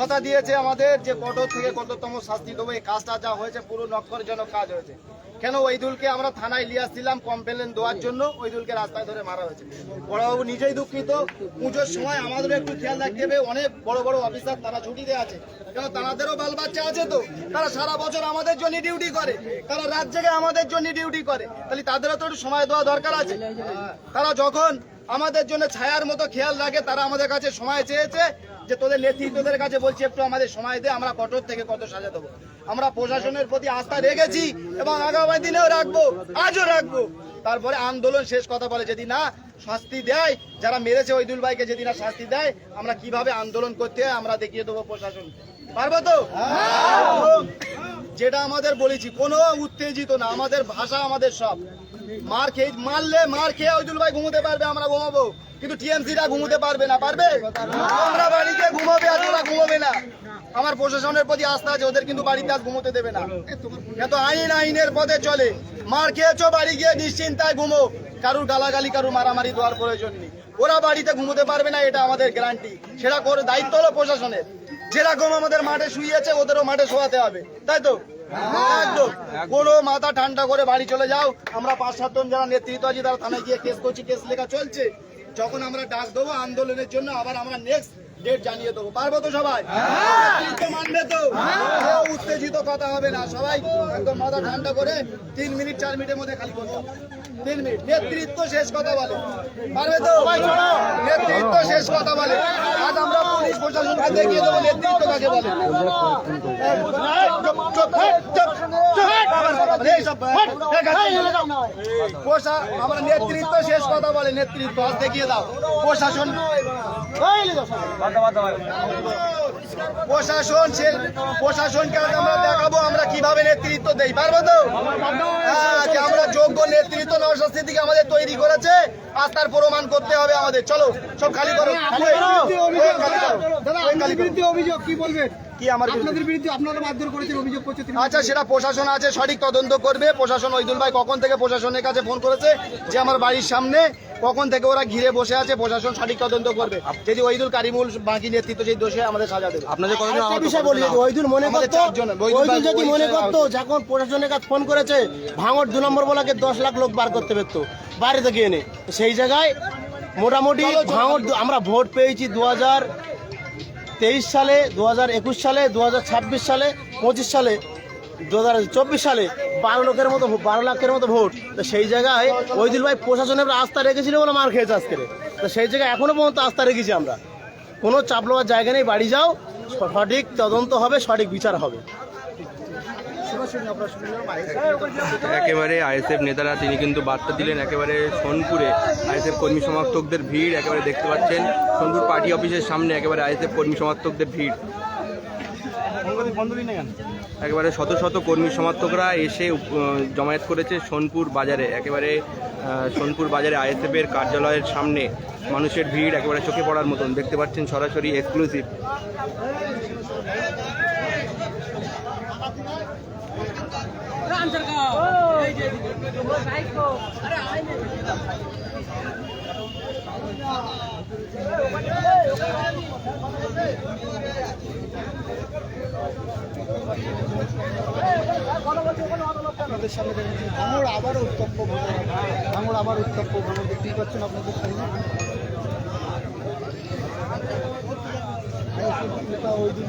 কথা দিয়েছে আমাদের যে কঠোর থেকে কঠোরতম শাস্তি দেবো। এই কাজটা যা হয়েছে, পুরো নক্ষরজনক কাজ হয়েছে। কেন ওইদুলকে আমরা থানায় নিয়ে আসছিলাম কমপ্লেন দেওয়ার জন্য? ওইদুলকে রাস্তায় ধরে মারা হয়েছে। বড়বাবু নিজেই দুঃখিত। পুজোর সময় আমাদেরও একটু খেয়াল রাখতে হবে। অনেক বড় বড় অফিসার তারা ছুটিতে আছে। কেন তাদেরও বাল বাচ্চা আছে তো? তারা সারা বছর আমাদের জন্য ডিউটি করে। তারা রাত জেগে আমাদের জন্য ডিউটি করে। তাহলে তাদেরও তো একটু সময় দেওয়া দরকার আছে। তারা যখন আমাদের জন্য ছায়ার মতো খেয়াল রাখে তারা আমাদের কাছে সময় চেয়েছে যে তোদের নেতৃত্বদের কাছে বলছি একটু আমাদের সময় দে আমরা কঠোর থেকে কত সাজা দেবো। আমরা প্রশাসনের প্রতি আস্থা রেখেছি এবং আগামী দিনেও রাখব আজও রাখব। তারপরে আন্দোলন শেষ কথা বলে যদি না শাস্তি দেয় যারা মেরেছে ওইদুল ভাইকে যদি না শাস্তি দেয় আমরা কীভাবে আন্দোলন করতে হয় আমরা দেখিয়ে দেবো প্রশাসন। পারব তো? যেটা আমাদের বলেছি, কোনো উত্তেজিত না, আমাদের ভাষা আমাদের সব। মার খেয়ে, মারলে মার খেয়ে ওইদুল ভাই ঘুমোতে পারবে, আমরা ঘুমাবো। কিন্তু টিএমসিরা ঘুমোতে পারবে না, পারবে? আমরা বাড়িতে ঘুমাবে, আর ওরা ঘুমাবে না। আমার প্রশাসনের প্রতি আস্থা আছে, ওদের কিন্তু বাড়িতে আজ ঘুমোতে দেবে না। এত আইন, আইনের পথে চলে। মার খেয়েছো, বাড়ি গিয়ে নিশ্চিন্তায় ঘুমো। কারুর গালাগালি, কারুর মারামারি দেওয়ার প্রয়োজন নেই। ওরা বাড়িতে ঘুমোতে পারবে না, এটা আমাদের গ্যারান্টি সেটা করে, দায়িত্ব হলো প্রশাসনের। যেরকম আমাদের মাঠে শুয়েছে, ওদেরও মাঠে শোয়াতে হবে। তাই তো? কোনো মাথা ঠান্ডা করে বাড়ি চলে যাও। আমরা পাঁচ সাতজন যারা নেতৃত্ব আছি, তারা থানায় গিয়ে কেস করছি কেস লেখা চলছে। যখন আমরা ডাক দেবো আন্দোলনের জন্য, আবার আমরা নেক্সট ডেট জানিয়ে দেবো। পারব তো সবাই? নেতৃত্ব মানবে তো। উত্তেজিত কথা হবে না। সবাই একদম মাথা ঠান্ডা করে তিন মিনিট চার মিনিটের মধ্যে খালি করতে তিন মিনিট। নেতৃত্ব শেষ কথা বলে। পারবে তো? নেতৃত্ব শেষ কথা বলে। আজ আমরা পুলিশ প্রশাসনকে দেখিয়ে দেবো নেতৃত্ব কাকে বলে। আমরা নেতৃত্ব শেষ কথা বলে নেতৃত্ব। আজ দেখিয়ে দাও। প্রশাসন প্রশাসন প্রশাসনকে আজ আমরা দেখাবো আমরা কীভাবে নেতৃত্ব দেই। পারব তো? হ্যাঁ, যে আমরা যোগ্য নেতৃত্ব নওশাদ সিদ্দিকী আমাদের তৈরি করেছে আজ তার প্রমাণ করতে হবে আমাদের। চলো সব খালি করো। খালি করো। দাদা অভিযোগ কি বলবেন? কি আমার আপনাদের বিরুদ্ধে আপনারা মারধর করেছেন অভিযোগ করছে আচ্ছা সেটা প্রশাসন আছে সঠিক তদন্ত করবে। প্রশাসন ওইদুল ভাই কখন থেকে প্রশাসনের কাছে ফোন করেছে যে আমার বাড়ির সামনে কখন থেকে ওরা ঘিরে বসে আছে প্রশাসন সঠিক তদন্ত করবে। যদি ওইদুল কারিমুল বাকি নেতৃত্ব সেই দোষে আমাদের সাজা দেবে। আপনাদের কতজন একটা বিষয় বলি ওইদুল মনে করতো ওইদুল যদি মনে করতো যখন প্রশাসনের কাছে ফোন করেছে ভাঙর দু নম্বর বলাকে দশ লাখ লোক বার করতে পারতো বাড়িতে গিয়ে নে। সেই জায়গায় মোটামুটি ভাঙর আমরা ভোট পেয়েছি দু হাজার তেইশ সালে দু হাজার একুশ সালে দু হাজার ছাব্বিশ সালে, পঁচিশ সালে দু চব্বিশ সালে বারো লোকের মতো বারো লাখের মতো ভোট। তো সেই জায়গায় ওইদুল ভাই প্রশাসনের আস্থা রেখেছিল বলে মার খেয়েছে আজকে তো সেই জায়গায় এখনও পর্যন্ত আস্থা রেখেছি আমরা। কোনো চাপ জায়গা নেই, বাড়ি যাও সঠিক তদন্ত হবে, সঠিক বিচার হবে। একেবারে আইএসএফ নেতারা, তিনি কিন্তু বার্তা দিলেন একেবারে সোনপুরে। আইএসএফ কর্মী সমর্থকদের ভিড় একেবারে দেখতে পাচ্ছেন। সোনপুর পার্টি অফিসের সামনে একেবারে আইএসএফ কর্মী সমর্থকদের ভিড়। একেবারে শত শত কর্মী সমর্থকরা এসে জমায়েত করেছে সোনপুর বাজারে। একেবারে সোনপুর বাজারে আইএসএফ এর কার্যালয়ের সামনে মানুষের ভিড় একেবারে চোখে পড়ার মতন। দেখতে পাচ্ছেন সরাসরি এক্সক্লুসিভ। আপনাদের সামনে দেখেছি ভাঙড় আবার উত্তপ্ত ভাঙড় ভাঙড় আবার উত্তপ্ত ভাঙড় দেখতেই পাচ্ছেন আপনাদের সামনে। নেতা ওইদুল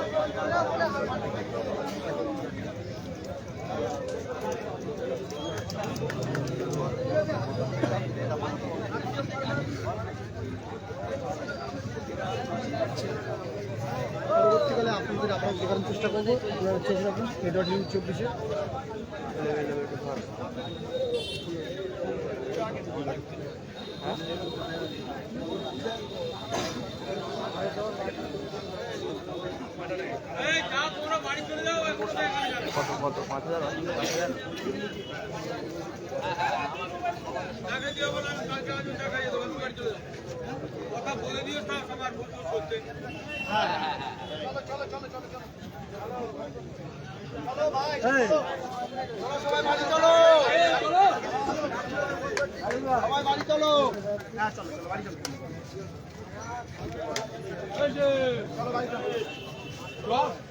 পরবর্তীকালে আপনাদের আপনার দেখানোর চেষ্টা করব। চোখ রাখুন নেটওয়ার্ক নিউজ চব্বিশে। কত কত পাঁচ হাজার চলো। চলো সবাই বাড়ি চলো সবাই বাড়ি চলো হ্যাঁ চলো চলো চলো না,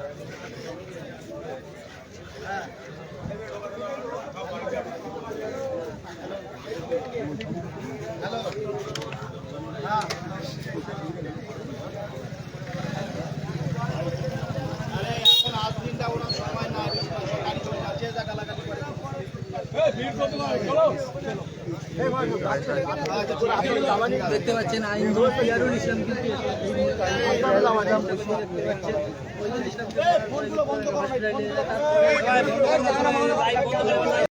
হ্যাঁ হ্যালো হ্যাঁ আরে এখন আজ দিনটা ওনার সময় না গাড়ি চলে যাচ্ছে যা গালাগালি করে দেখতে পাচ্ছেন আইন ইয়ারুল ইসলাম কিন্তু